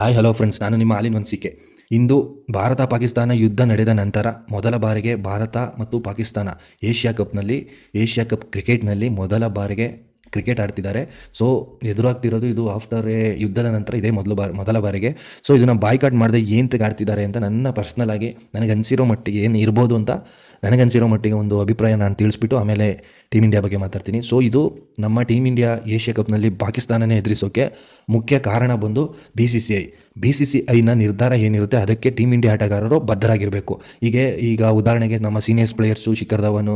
Hi hello friends ನಾನು ನಿಮ್ಮ ಆಲಿನ್ ಹೊಂದಿಕೆ ಇಂದು ಭಾರತ ಪಾಕಿಸ್ತಾನ ಯುದ್ಧ ನಡೆದ ನಂತರ ಮೊದಲ ಬಾರಿಗೆ ಭಾರತ ಮತ್ತು ಪಾಕಿಸ್ತಾನ ಏಷ್ಯಾ ಕಪ್ನಲ್ಲಿ, ಏಷ್ಯಾ ಕಪ್ ಕ್ರಿಕೆಟ್ನಲ್ಲಿ ಮೊದಲ ಬಾರಿಗೆ ಕ್ರಿಕೆಟ್ ಆಡ್ತಿದ್ದಾರೆ. ಸೊ ಎದುರಾಗ್ತಿರೋದು ಇದು ಆಫ್ಟರ್ ಎ ಯುದ್ಧದ ನಂತರ ಇದೇ ಮೊದಲು ಬಾರಿ, ಮೊದಲ ಬಾರಿಗೆ. ಸೊ ಇದನ್ನು ಬಾಯ್ಕಾಟ್ ಮಾಡದೆ ಏನಂತಕ್ಕೆ ಆಡ್ತಿದ್ದಾರೆ ಅಂತ ನನ್ನ ಪರ್ಸ್ನಲ್ ಆಗಿ ನನಗೆ ಅನಿಸಿರೋ ಮಟ್ಟಿಗೆ ಏನು ಇರ್ಬೋದು ಅಂತ ನನಗನ್ಸಿರೋ ಮಟ್ಟಿಗೆ ಒಂದು ಅಭಿಪ್ರಾಯ ನಾನು ತಿಳಿಸ್ಬಿಟ್ಟು ಆಮೇಲೆ ಟೀಮ್ ಇಂಡಿಯಾ ಬಗ್ಗೆ ಮಾತಾಡ್ತೀನಿ. ಸೊ ಇದು ನಮ್ಮ ಟೀಮ್ ಇಂಡಿಯಾ ಏಷ್ಯಾ ಕಪ್ನಲ್ಲಿ ಪಾಕಿಸ್ತಾನನೇ ಎದುರಿಸೋಕ್ಕೆ ಮುಖ್ಯ ಕಾರಣ ಬಂದು B C C I B C C ಐನ ನಿರ್ಧಾರ ಏನಿರುತ್ತೆ? ಅದಕ್ಕೆ ಟೀಮ್ ಇಂಡಿಯಾ ಆಟಗಾರರು ಬದ್ಧರಾಗಿರಬೇಕು. ಹೀಗೆ ಈಗ ಉದಾಹರಣೆಗೆ ನಮ್ಮ ಸೀನಿಯರ್ಸ್ ಪ್ಲೇಯರ್ಸು ಶಿಖರ್ ಧವನ್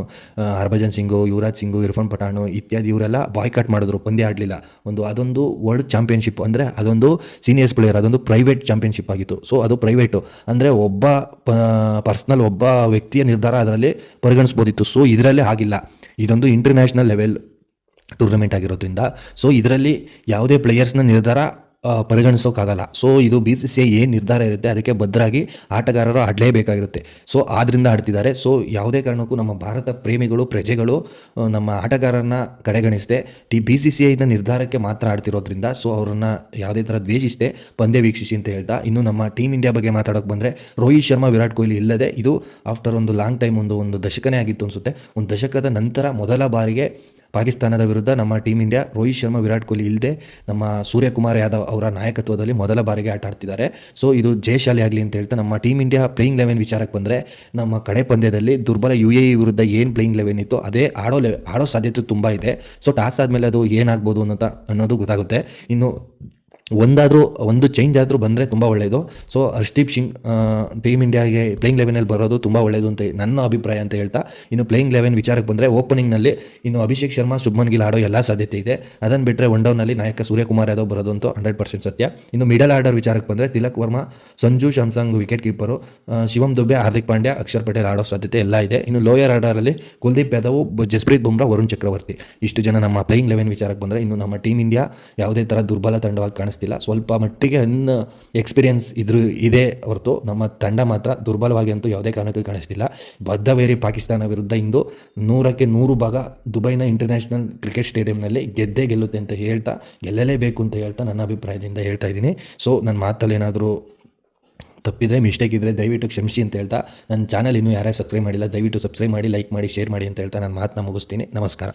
ಹರ್ಭಜನ್ ಸಿಂಗು, ಯುವರಾಜ್ ಸಿಂಗು, ಇರ್ಫಾನ್ ಪಠಾಣು ಇತ್ಯಾದಿ ಇವರೆಲ್ಲ ಬಾಯ್ಕಾಟ್ ಮಾಡಿದ್ರು. ಪಂದ್ಯ ಆಡಲಿಲ್ಲ. ಒಂದು ಅದೊಂದು ವರ್ಲ್ಡ್ ಚಾಂಪಿಯನ್ಶಿಪ್ ಅಂದರೆ ಅದೊಂದು ಸೀನಿಯರ್ಸ್ ಪ್ಲೇಯರ್ ಅದೊಂದು ಪ್ರೈವೇಟ್ ಚಾಂಪಿಯನ್ಶಿಪ್ ಆಗಿತ್ತು. ಸೊ ಅದು ಪ್ರೈವೇಟು ಅಂದರೆ ಒಬ್ಬ ಪರ್ಸ್ನಲ್ ಒಬ್ಬ ವ್ಯಕ್ತಿಯ ನಿರ್ಧಾರ ಅದರಲ್ಲಿ ಪರಿಗಣಿಸ್ಬೋದಿತ್ತು. ಸೊ ಇದರಲ್ಲಿ ಆಗಿಲ್ಲ. ಇದೊಂದು ಇಂಟರ್ನ್ಯಾಷನಲ್ ಲೆವೆಲ್ ಟೂರ್ನಮೆಂಟ್ ಆಗಿರೋದ್ರಿಂದ. ಸೊ ಇದರಲ್ಲಿ ಯಾವುದೇ ಪ್ಲೇಯರ್ಸ್ನ ನಿರ್ಧಾರ ಪರಿಗಣಿಸೋಕ್ಕಾಗಲ್ಲ. ಸೊ ಇದು ಬಿ ಸಿ ಸಿ ಐ ಏನು ನಿರ್ಧಾರ ಇರುತ್ತೆ, ಅದಕ್ಕೆ ಭದ್ರಾಗಿ ಆಟಗಾರರು ಆಡಲೇಬೇಕಾಗಿರುತ್ತೆ. ಸೊ ಆದ್ದರಿಂದ ಆಡ್ತಿದ್ದಾರೆ. ಸೊ ಯಾವುದೇ ಕಾರಣಕ್ಕೂ ನಮ್ಮ ಭಾರತ ಪ್ರೇಮಿಗಳು, ಪ್ರಜೆಗಳು ನಮ್ಮ ಆಟಗಾರರನ್ನ ಕಡೆಗಣಿಸದೆ ಟಿ ಬಿ ಸಿ ಸಿ ಐನ ನಿರ್ಧಾರಕ್ಕೆ ಮಾತ್ರ ಆಡ್ತಿರೋದ್ರಿಂದ ಸೊ ಅವರನ್ನು ಯಾವುದೇ ಥರ ದ್ವೇಷಿಸದೆ, ಪಂದ್ಯ ವೀಕ್ಷಿಸಿ ಅಂತ ಹೇಳ್ತಾ, ಇನ್ನು ನಮ್ಮ ಟೀಮ್ ಇಂಡಿಯಾ ಬಗ್ಗೆ ಮಾತಾಡೋಕೆ ಬಂದರೆ, ರೋಹಿತ್ ಶರ್ಮಾ, ವಿರಾಟ್ ಕೊಹ್ಲಿ ಇಲ್ಲದೆ, ಇದು ಆಫ್ಟರ್ ಒಂದು ಲಾಂಗ್ ಟೈಮ್ ಒಂದು ಒಂದು ದಶಕನೇ ಆಗಿತ್ತು ಅನಿಸುತ್ತೆ. ಒಂದು ದಶಕದ ನಂತರ ಮೊದಲ ಬಾರಿಗೆ ಪಾಕಿಸ್ತಾನದ ವಿರುದ್ಧ ನಮ್ಮ ಟೀಮ್ ಇಂಡಿಯಾ, ರೋಹಿತ್ ಶರ್ಮಾ, ವಿರಾಟ್ ಕೊಹ್ಲಿ ಇಲ್ಲದೆ ನಮ್ಮ ಸೂರ್ಯಕುಮಾರ್ ಯಾದವ್ ಅವರ ನಾಯಕತ್ವದಲ್ಲಿ ಮೊದಲ ಬಾರಿಗೆ ಆಟ ಆಡ್ತಿದ್ದಾರೆ. ಸೊ ಇದು ಜಯಶಾಲಿ ಆಗಲಿ ಅಂತ ಹೇಳ್ತಾ ನಮ್ಮ ಟೀಮ್ ಇಂಡಿಯಾ ಪ್ಲೇಯಿಂಗ್ ಲೆವೆನ್ ವಿಚಾರಕ್ಕೆ ಬಂದರೆ ನಮ್ಮ ಕಡೆ ಪಂದ್ಯದಲ್ಲಿ ದುರ್ಬಲ ಯು ಎ ಇ ವಿರುದ್ಧ ಏನು ಪ್ಲೇಯಿಂಗ್ ಲೆವೆನ್ ಇತ್ತು ಅದೇ ಆಡೋ ಲೆ, ಆಡೋ ಸಾಧ್ಯತೆ ತುಂಬ ಇದೆ. ಸೊ ಟಾಸ್ ಆದಮೇಲೆ ಅದು ಏನಾಗ್ಬೋದು ಅನ್ನೋದು ಗೊತ್ತಾಗುತ್ತೆ. ಇನ್ನು ಒಂದಾದರೂ, ಒಂದು ಚೇಂಜ್ ಆದರೂ ಬಂದರೆ ತುಂಬ ಒಳ್ಳೆಯದು ಸೊ ಹರ್ಷ್ದೀಪ್ ಸಿಂಗ್ ಟೀಮ್ ಇಂಡಿಯಾಗೆ ಪ್ಲೇಯಿಂಗ್ ಲೆವೆನಲ್ಲಿ ಬರೋದು ತುಂಬ ಒಳ್ಳೆಯದು ಅಂತ ನನ್ನ ಅಭಿಪ್ರಾಯ ಅಂತ ಹೇಳ್ತಾ, ಇನ್ನು ಪ್ಲೇಯಿಂಗ್ ಲೆವೆನ್ ವಿಚಾರಕ್ಕೆ ಬಂದರೆ ಓಪನಿಂಗ್ನಲ್ಲಿ ಇನ್ನು ಅಭಿಷೇಕ್ ಶರ್ಮಾ, ಶುಭ್ಮನ್ ಗಿಲ್ ಆಡೋ ಎಲ್ಲ ಸಾಧ್ಯತೆ ಇದೆ. ಅದನ್ನು ಬಿಟ್ಟರೆ ಒನ್ ಡೌನಲ್ಲಿ ನಾಯಕ ಸೂರ್ಯಕುಮಾರ್ ಯಾದವ್ ಬರೋದು ಅಂತೂ ಹಂಡ್ರೆಡ್ ಪರ್ಸೆಂಟ್ ಸತ್ಯ. ಇನ್ನು ಮಿಡಲ್ ಆರ್ಡರ್ ವಿಚಾರಕ್ಕೆ ಬಂದರೆ ತಿಲಕ್ ವರ್ಮಾ, ಸಂಜು ಶಾಮ್ಸಂಗ್ ವಿಕೆಟ್ ಕೀಪರು ಶಿವಮ್ ದುಬೆ, ಹಾರ್ದಿಕ್ ಪಾಂಡ್ಯ, ಅಕ್ಷರ್ ಪಟೇಲ್ ಆಡೋ ಸಾಧ್ಯತೆ ಎಲ್ಲ ಇದೆ. ಇನ್ನು ಲೋಯರ್ ಆರ್ಡರಲ್ಲಿ ಕುಲ್ದೀಪ್ ಯಾದವ್, ಜಸ್ಪ್ರೀತ್ ಬುಮ್ರಾ, ವರುಣ್ ಚಕ್ರವರ್ತಿ. ಇಷ್ಟು ಜನ ನಮ್ಮ ಪ್ಲೇಯಿಂಗ್ ಲೆವೆನ್ ವಿಚಾರಕ್ಕೆ ಬಂದರೆ ಇನ್ನು ನಮ್ಮ ಟೀಮ್ ಇಂಡಿಯಾ ಯಾವುದೇ ಥರ ದುರ್ಬಲ ತಂಡವಾಗಿ ಕಾಣಿಸ್ತಿಲ್ಲ ಸ್ವಲ್ಪ ಮಟ್ಟಿಗೆ ಅನ್ನ ಎಕ್ಸ್ಪೀರಿಯನ್ಸ್ ಇದ್ರ ಇದೆ ಹೊರತು. ನಮ್ಮ ತಂಡ ಮಾತ್ರ ದುರ್ಬಲವಾಗಿ ಅಂತೂ ಯಾವುದೇ ಕಾರಣಕ್ಕೂ ಕಾಣಿಸ್ತಿಲ್ಲ. ಬದ್ಧವೇರಿ ಪಾಕಿಸ್ತಾನ ವಿರುದ್ಧ ಇಂದು ನೂರಕ್ಕೆ ನೂರು ಭಾಗ ದುಬೈನ ಇಂಟರ್ನ್ಯಾಷನಲ್ ಕ್ರಿಕೆಟ್ ಸ್ಟೇಡಿಯಂನಲ್ಲಿ ಗೆದ್ದೇ ಗೆಲ್ಲುತ್ತೆ ಅಂತ ಹೇಳ್ತಾ, ಗೆಲ್ಲಲೇಬೇಕು ಅಂತ ಹೇಳ್ತಾ ನನ್ನ ಅಭಿಪ್ರಾಯದಿಂದ ಹೇಳ್ತಾ ಇದ್ದೀನಿ. ಸೊ ನನ್ನ ಮಾತಲ್ಲಿ ಏನಾದರೂ ತಪ್ಪಿದರೆ ಮಿಸ್ಟೇಕ್ ಇದ್ದರೆ ದಯವಿಟ್ಟು ಕ್ಷಮಿಸಿ ಅಂತ ಹೇಳ್ತಾ, ನನ್ನ ಚಾನಲ್ ಇನ್ನೂ ಯಾರ್ಯಾರು ಸಬ್ಸ್ಕ್ರೈಬ್ ಮಾಡಿಲ್ಲ, ದಯವಿಟ್ಟು ಸಬ್ಸ್ಕ್ರೈಬ್ ಮಾಡಿ ಲೈಕ್ ಮಾಡಿ ಶೇರ್ ಮಾಡಿ ಅಂತ ಹೇಳ್ತಾ ನಾನು ಮಾತನ್ನ ಮುಗಿಸ್ತೀನಿ. ನಮಸ್ಕಾರ.